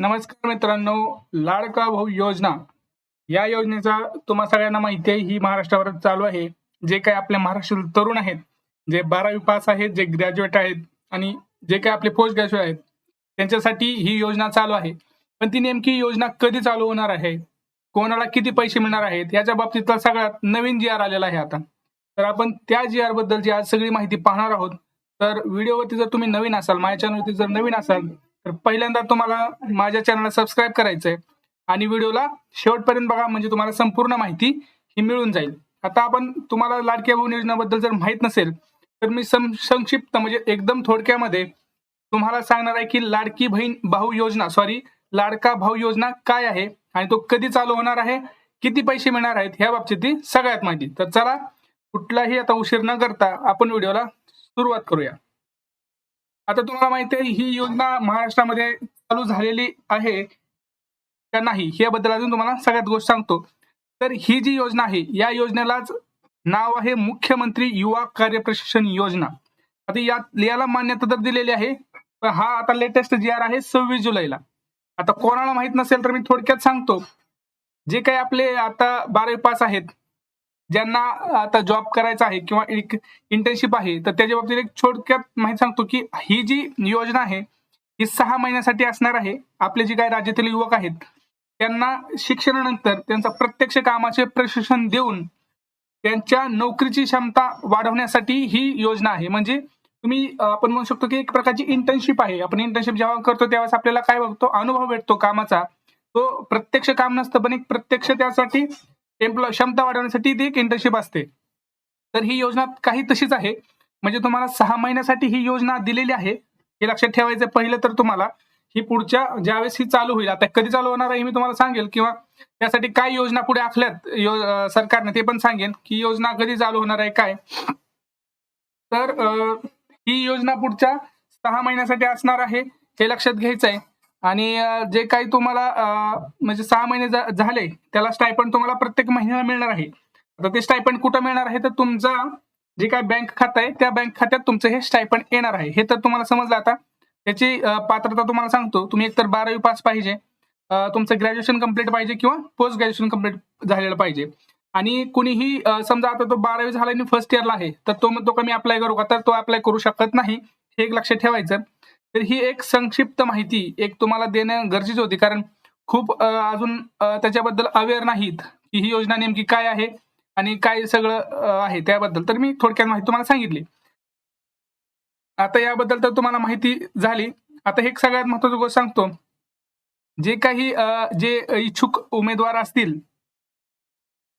नमस्कार मित्रांनो लाडका भाऊ योजना. या योजनेचा तुम्हा सगळ्यांना माहिती आहे ही महाराष्ट्रावर चालू आहे. जे काही आपले महाराष्ट्रातील तरुण आहेत जे बारावी पास आहेत जे ग्रॅज्युएट आहेत आणि जे काही आपले पोस्ट ग्रॅज्युएट आहेत त्यांच्यासाठी ही योजना चालू आहे. पण ती नेमकी योजना कधी चालू होणार आहे? कोणाला किती पैसे मिळणार आहेत? याच्या बाबतीतला सगळ्यात नवीन जी आर आलेला आहे आता. तर आपण त्या जी आर बद्दलची आज सगळी माहिती पाहणार आहोत. तर व्हिडिओवरती जर तुम्ही नवीन असाल माझ्या चॅनलवरती जर नवीन असाल तर पहिल्यांदा तुम्हाला माझ्या चॅनलला सबस्क्राईब करायचं आहे आणि व्हिडिओला शेवटपर्यंत बघा म्हणजे तुम्हाला संपूर्ण माहिती ही मिळून जाईल. आता आपण तुम्हाला लाडक्या भाऊ योजनेबद्दल जर माहीत नसेल तर मी सं संक्षिप्त म्हणजे एकदम थोडक्यामध्ये तुम्हाला सांगणार आहे की लाडकी बहीण भाऊ योजना सॉरी लाडका भाऊ योजना काय आहे आणि तो कधी चालू होणार आहे किती पैसे मिळणार आहेत ह्या बाबतीतली सगळ्यात माहिती. तर चला कुठलाही आता उशीर न करता आपण व्हिडिओला सुरुवात करूया. आता तुम्हाला माहिती आहे ही योजना महाराष्ट्रामध्ये चालू झालेली आहे. का नाही? याबद्दल अजून तुम्हाला सगळ्यात गोष्ट सांगतो. तर ही जी योजना आहे या योजनेलाच नाव आहे मुख्यमंत्री युवा कार्य प्रशिक्षण योजना. आता या याला मान्यता तर दिलेली आहे पण हा आता लेटेस्ट जी आर आहे सव्वीस जुलैला. आता कोणाला माहीत नसेल तर मी थोडक्यात सांगतो. जे काही आपले आता बारावी पास आहेत ज्यांना आता जॉब करायचा आहे किंवा एक इंटर्नशिप आहे तर त्याच्या बाबतीत एक थोडक्यात माहिती सांगतो की ही जी योजना आहे ही सहा महिन्यासाठी असणार आहे. आपले जे काही राज्यातील युवक आहेत त्यांना शिक्षणानंतर त्यांचा प्रत्यक्ष कामाचे प्रशिक्षण देऊन त्यांच्या नोकरीची क्षमता वाढवण्यासाठी ही योजना आहे. म्हणजे तुम्ही आपण म्हणू शकतो की एक प्रकारची इंटर्नशिप आहे. आपण इंटर्नशिप जेव्हा करतो त्यावेळेस आपल्याला काय बघतो? अनुभव भेटतो कामाचा. तो प्रत्यक्ष काम नसतं पण एक प्रत्यक्ष त्यासाठी एम्प्लॉय क्षमता वाढवण्यासाठी ती एक इंटर्नशिप असते. तर ही योजना काही तशीच आहे. म्हणजे तुम्हाला सहा महिन्यासाठी ही योजना दिलेली आहे. हे लक्षात ठेवायचं पहिलं तर तुम्हाला ही पुढच्या ज्यावेळेस ही चालू होईल आता कधी चालू होणार आहे मी तुम्हाला सांगेल किंवा त्यासाठी काय योजना पुढे आखल्यात यो- सरकारने ते पण सांगेन की योजना कधी चालू होणार आहे काय. तर ही योजना पुढच्या सहा महिन्यासाठी असणार आहे हे लक्षात घ्यायचं आहे. आणि जे काही तुम्हाला म्हणजे सहा महिने झाले त्याला स्टायपंड तुम्हाला प्रत्येक महिन्याला मिळणार आहे. आता ते स्टायपंड कुठं मिळणार आहे? तर तुमचा जे काय बँक खातं आहे त्या बँक खात्यात तुमचं हे स्टायपंड येणार आहे. हे तर तुम्हाला समजलं आता. त्याची पात्रता तुम्हाला सांगतो. तुम्ही एकतर बारावी पास पाहिजे. तुमचं ग्रॅज्युएशन कंप्लीट पाहिजे किंवा पोस्ट ग्रॅज्युएशन कंप्लीट झालेलं पाहिजे. आणि कुणीही समजा आता तो बारावी झाला आणि फर्स्ट इयरला आहे तर तो म्हणतो का मी अप्लाय करू का? तर तो अप्लाय करू शकत नाही. हे एक लक्षात ठेवायचं. तर ही एक संक्षिप्त माहिती एक तुम्हाला देणं गरजेचं होती. कारण खूप अजून त्याच्याबद्दल अवेअर नाहीत की ही योजना नेमकी काय आहे आणि काय सगळं आहे त्याबद्दल. तर मी थोडक्यात माहिती तुम्हाला सांगितली. आता याबद्दल तर तुम्हाला माहिती झाली. आता हे सगळ्यात महत्वाची गोष्ट सांगतो. जे काही अं, जे इच्छुक उमेदवार असतील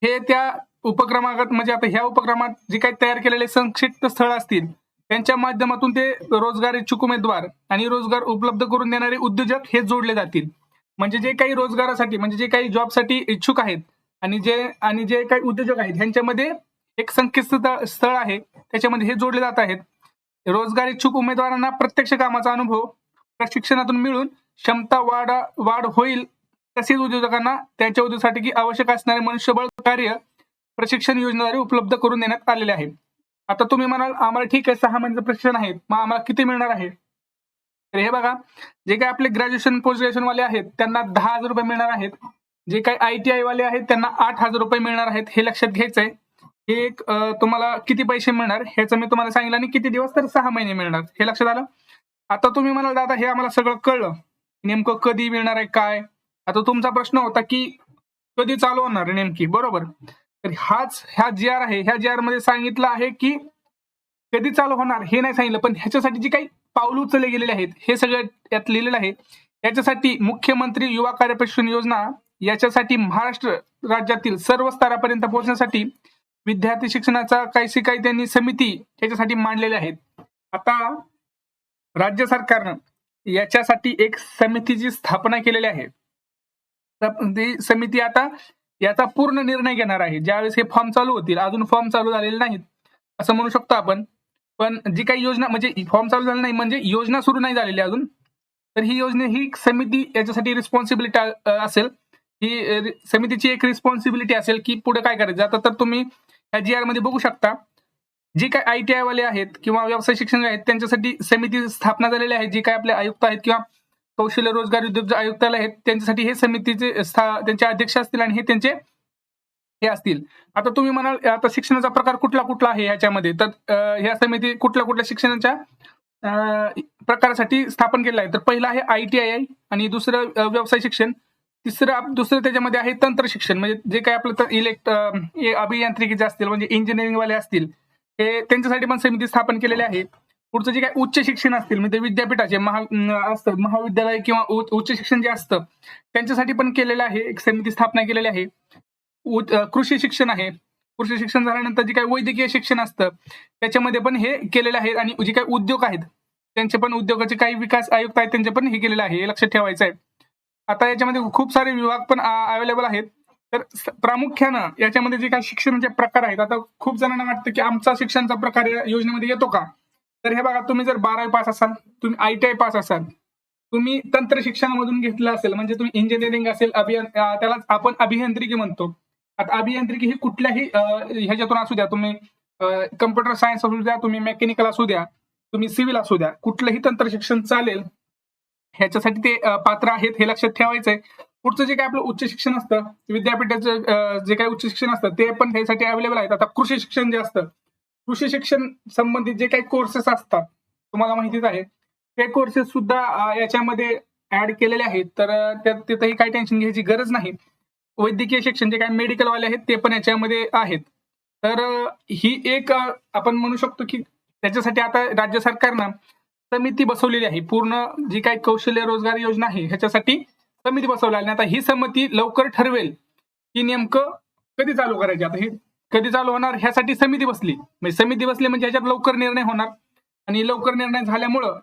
हे त्या उपक्रमागत म्हणजे आता ह्या उपक्रमात जे काही तयार केलेले संक्षिप्त स्थळ असतील त्यांच्या माध्यमातून ते रोजगार इच्छुक उमेदवार आणि रोजगार उपलब्ध करून देणारे उद्योजक हे जोडले जातील. म्हणजे जे काही रोजगारासाठी म्हणजे जे काही जॉबसाठी इच्छुक आहेत आणि जे आणि जे काही उद्योजक आहेत ह्यांच्यामध्ये एक संकेतस्थळ स्थळ आहे. त्याच्यामध्ये हे जोडले जात आहेत. रोजगार इच्छुक उमेदवारांना प्रत्यक्ष कामाचा अनुभव प्रशिक्षणातून मिळून क्षमता वाढ वाढ होईल तसेच उद्योजकांना त्यांच्या उद्योगासाठी आवश्यक असणारे मनुष्यबळ कार्य प्रशिक्षण योजनेद्वारे उपलब्ध करून देण्यात आलेले आहे. आता तुम्ही म्हणाल आम्हाला ठीक आहे सहा महिन्याचं प्रशिक्षण आहे. मग आम्हाला किती मिळणार आहे? तर हे बघा जे काही आपले ग्रॅज्युएशन पोस्ट ग्रॅज्युएशन वाले आहेत त्यांना दहा हजार रुपये मिळणार आहेत. जे काही आय टी आय वाले आहेत त्यांना आठ हजार रुपये मिळणार आहेत. हे लक्षात घ्यायचं आहे हे एक तुम्हाला किती पैसे मिळणार? ह्याचं मी तुम्हाला सांगितलं. आणि किती दिवस तर सहा महिने मिळणार? हे लक्षात आलं? आता तुम्ही म्हणाल दादा हे आम्हाला सगळं कळलं. नेमकं कधी मिळणार आहे काय? आता तुमचा प्रश्न होता की कधी चालू होणार नेमकी? बरोबर. तर हाच ह्या जी आर आहे ह्या जी आरमध्ये सांगितलं आहे की कधी चालू होणार हे नाही सांगितलं पण ह्याच्यासाठी जी काही पावलं उचलले गेलेले आहेत हे सगळं यात लिहिलेलं आहे. याच्यासाठी मुख्यमंत्री युवा कार्य योजना याच्यासाठी महाराष्ट्र राज्यातील सर्व स्तरापर्यंत पोहोचण्यासाठी विद्यार्थी शिक्षणाचा काही काही त्यांनी समिती याच्यासाठी मांडलेल्या आहेत. आता राज्य सरकारनं याच्यासाठी एक समितीची स्थापना केलेली आहे. तर ती समिती आता याचा पूर्ण निर्णय घेणार आहे. ज्यावेळेस हे फॉर्म चालू होतील अजून फॉर्म चालू झालेले नाहीत असं म्हणू शकतो आपण. पण जी काही योजना म्हणजे फॉर्म चालू झाला नाही म्हणजे योजना सुरू नाही झालेली अजून. तर ही योजना ही समिती याच्यासाठी रिस्पॉन्सिबिलिटी असेल. ही समितीची एक रिस्पॉन्सिबिलिटी असेल की पुढे काय करायचं. आता तर तुम्ही या जी आरमध्ये बघू शकता. जे काय आय टी आय वाले आहेत किंवा व्यवसाय शिक्षण आहेत त्यांच्यासाठी समिती स्थापना झालेली आहे. जी काय आपले आयुक्त आहेत किंवा कौशल्य रोजगार उद्योग जे आयुक्तालय आहेत त्यांच्यासाठी हे समितीचे स्था- त्यांचे अध्यक्ष असतील आणि हे त्यांचे हे असतील. आता तुम्ही म्हणाल आता शिक्षणाचा प्रकार कुठला कुठला आहे याच्यामध्ये? तर ह्या समिती कुठल्या कुठल्या शिक्षणाच्या प्रकारासाठी स्थापन केलेला आहे? तर पहिला आहे आय टी आय आणि दुसरं व्यवसाय शिक्षण. तिसरं दुसरं त्याच्यामध्ये आहे तंत्र शिक्षण. म्हणजे जे काही आपलं इलेक्ट अभियांत्रिकीचे असतील म्हणजे इंजिनिअरिंगवाले असतील हे त्यांच्यासाठी पण समिती स्थापन केलेली आहे. पुढचं जे काही उच्च शिक्षण असतील म्हणजे विद्यापीठाचे महा असतं महाविद्यालय किंवा उच्च शिक्षण जे असतं त्यांच्यासाठी पण केलेलं आहे एक समिती स्थापना केलेली आहे. उ- कृषी शिक्षण आहे. कृषी शिक्षण झाल्यानंतर जे काही वैद्यकीय शिक्षण असतं त्याच्यामध्ये पण हे केलेलं आहे आणि जे काही उद्योग आहेत त्यांचे पण उद्योगाचे काही विकास आयुक्त आहेत त्यांचे पण हे केलेलं आहे हे लक्षात ठेवायचं आहे. आता याच्यामध्ये खूप सारे विभाग पण अवेलेबल आहेत. तर प्रामुख्यानं याच्यामध्ये जे काही शिक्षणाचे प्रकार आहेत आता खूप जणांना वाटतं की आमचा शिक्षणचा प्रकार या योजनेमध्ये येतो का? तर हे बघा तुम्ही जर बारावी पास असाल तुम्ही आय टी आय पास असाल तुम्ही तंत्र शिक्षणामधून घेतलं असेल म्हणजे तुम्ही इंजिनिअरिंग असेल अभियं त्याला आपण अभियांत्रिकी म्हणतो. आता अभियांत्रिकी ही कुठल्याही ह्याच्यातून असू द्या तुम्ही कम्प्युटर सायन्स असू द्या तुम्ही मेकॅनिकल असू द्या तुम्ही सिव्हिल असू द्या कुठलंही तंत्र शिक्षण चालेल ह्याच्यासाठी ते पात्र आहेत हे लक्षात ठेवायचं आहे पुढचं जे काय आपलं उच्च शिक्षण असतं विद्यापीठाचं जे काही उच्च शिक्षण असतं ते पण ह्यासाठी अवेलेबल आहेत. आता कृषी शिक्षण जे असतं कृषी शिक्षण संबंधित जे काही कोर्सेस असतात तुम्हाला माहितीच आहे. ते कोर्सेस सुद्धा याच्यामध्ये ऍड केलेले आहेत. तर त्यात तिथंही काही टेन्शन घ्यायची गरज नाही. वैद्यकीय शिक्षण जे काही मेडिकल वाले आहेत ते पण याच्यामध्ये आहेत. तर ही एक आपण म्हणू शकतो की त्याच्यासाठी आता राज्य सरकारनं समिती बसवलेली आहे. पूर्ण जी काही कौशल्य रोजगार योजना आहे ह्याच्यासाठी समिती बसवली आणि आता ही समिती लवकर ठरवेल की नेमकं कधी चालू करायची? आता हे कधी चालू होणार ह्यासाठी समिती बसली. म्हणजे समिती बसली म्हणजे ह्याच्यात लवकर निर्णय होणार. आणि लवकर निर्णय झाल्यामुळं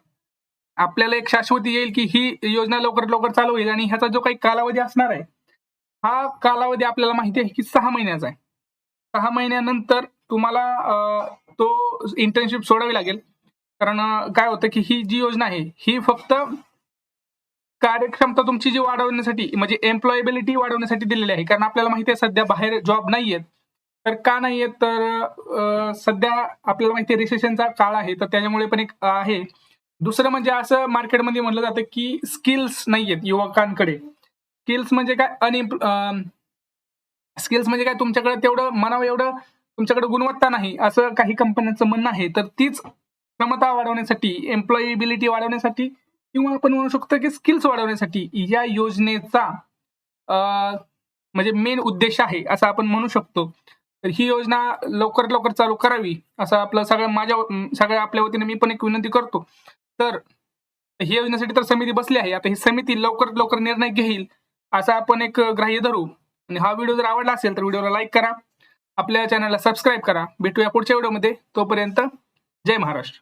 आपल्याला एक शाश्वती येईल की ही योजना लवकरात लवकर चालू होईल आणि ह्याचा जो काही कालावधी असणार आहे हा कालावधी आपल्याला माहिती आहे की सहा महिन्याचा आहे. सहा महिन्यानंतर तुम्हाला तो इंटर्नशिप सोडावी लागेल. कारण काय होतं की ही जी योजना आहे ही फक्त कार्यक्षमता तुमची जी वाढवण्यासाठी म्हणजे एम्प्लॉयबिलिटी वाढवण्यासाठी दिलेली आहे. कारण आपल्याला माहिती आहे सध्या बाहेर जॉब नाहीयेत. तर का नाहीयेत तर सध्या आपल्याला माहिती रिसेशनचा काळ आहे तर त्याच्यामुळे पण एक आहे. दुसरं म्हणजे असं मार्केटमध्ये म्हटलं जातं की स्किल्स नाहीयेत युवकांकडे. स्किल्स म्हणजे काय? अनइम्प स्किल्स म्हणजे काय? तुमच्याकडे तेवढं म्हणावं एवढं तुमच्याकडे गुणवत्ता नाही असं काही कंपन्यांचं म्हणणं आहे. तर तीच क्षमता वाढवण्यासाठी एम्प्लॉयबिलिटी वाढवण्यासाठी किंवा आपण म्हणू शकतो की स्किल्स वाढवण्यासाठी या योजनेचा म्हणजे मेन उद्देश आहे असं आपण म्हणू शकतो. तर ही योजना लवकरात लवकर चालू करावी असं आपलं सगळं माझ्या सगळ्या आपल्या वतीने मी पण एक विनंती करतो. तर ही योजनेसाठी तर समिती बसली आहे आता ही समिती लवकरात लवकर निर्णय घेईल असा आपण एक ग्राह्य धरू. आणि हा व्हिडिओ जर आवडला असेल तर व्हिडिओला लाईक करा आपल्या चॅनलला सबस्क्राईब करा. भेटूया पुढच्या व्हिडिओमध्ये तोपर्यंत जय महाराष्ट्र.